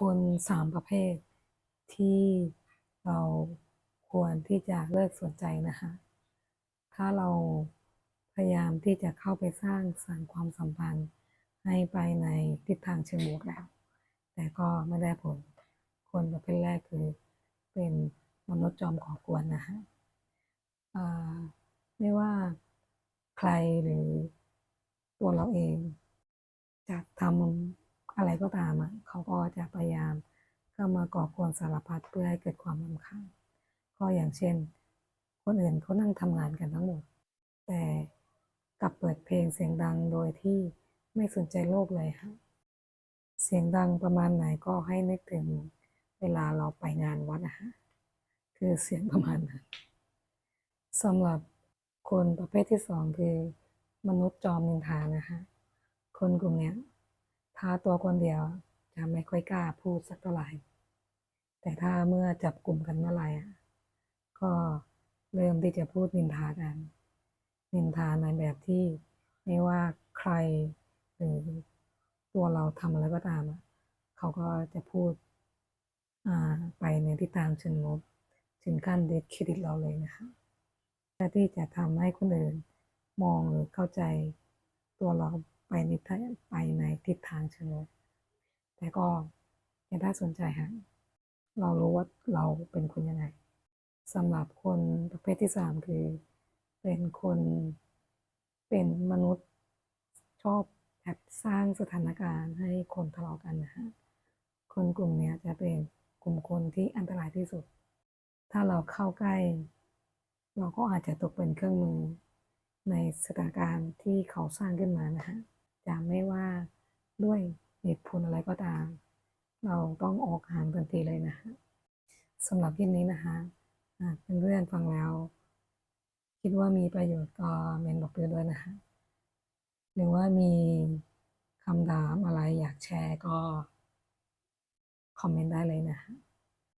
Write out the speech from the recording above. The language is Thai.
คนสามประเภทที่เราควรที่จะเลิกสนใจนะคะ ถ้าเราพยายามที่จะเข้าไปสร้างสรรค์ความสัมพันธ์ให้ไปในทิศทางเชิงบวกแล้ว แต่ก็ไม่ได้ผล คนประเภทแรกคือเป็นมนุษย์จอมก่อกวนนะคะไม่ว่าใครหรือตัวเราเองจะทำ อะไรก็ตามอะเขาก็จะพยายามเข้ามาก่อกวนสารพัดเพื่อให้เกิดความรำคาญก็อย่างเช่น คนอื่นเขานั่งทำงานกันทั้งหมด แต่กลับเปิดเพลงเสียงดังโดยที่ไม่สนใจโลกเลยค่ะเสียงดังประมาณไหนก็ให้นึกถึงเวลาเราไปงานวัดอะฮะคือเสียงประมาณนั้นสำหรับคนประเภทที่สองคือ มนุษย์จอมนินทานะคะคนกลุ่มเนี้ย ถ้าตัวคนเดียวจะไม่ค่อยกล้าพูดสักเท่าไหร่ แต่ถ้าเมื่อจับกลุ่มกันเมื่อไหร่อะก็เริ่มที่จะพูดนินทากัน นินทาในแบบที่ไม่ว่าใครหรือตัวเราทำอะไรก็ตามอะเขาก็จะพูดไปในทิศทางเชิงลบถึงขั้นเด็ดเครดิตเราเลยนะคะเพื่อที่จะทำให้คนอื่นมองหรือเข้าใจตัวเรา ไปในไปในทิศทางเชิงลบแต่ก็ยังได้สนใจฮะเรารู้ว่าเราเป็นคนยังไงสำหรับคนประเภทที่สามคือ เป็นคนเป็นมนุษย์ชอบแบบสร้างสถานการณ์ให้คนทะเลาะกันนะฮะคนกลุ่มนี้จะเป็นกลุ่มคนที่อันตรายที่สุด ถ้าเราเข้าใกล้ เราก็อาจจะตกเป็นเครื่องมือในสถานการณ์ที่เขาสร้างขึ้นมานะฮะ จะไม่ว่าด้วยเหตุผลอะไรก็ตาม เราต้องออกห่างทันทีเลยนะฮะสำหรับคลิปนี้นะคะอ่าเพื่อนๆฟังแล้ว คิดว่ามีประโยชน์ก็เมนบอกเพื่อนด้วยนะคะหรือว่ามีคำถามอะไรอยากแชร์ก็คอมเมนต์ได้เลยนะคะ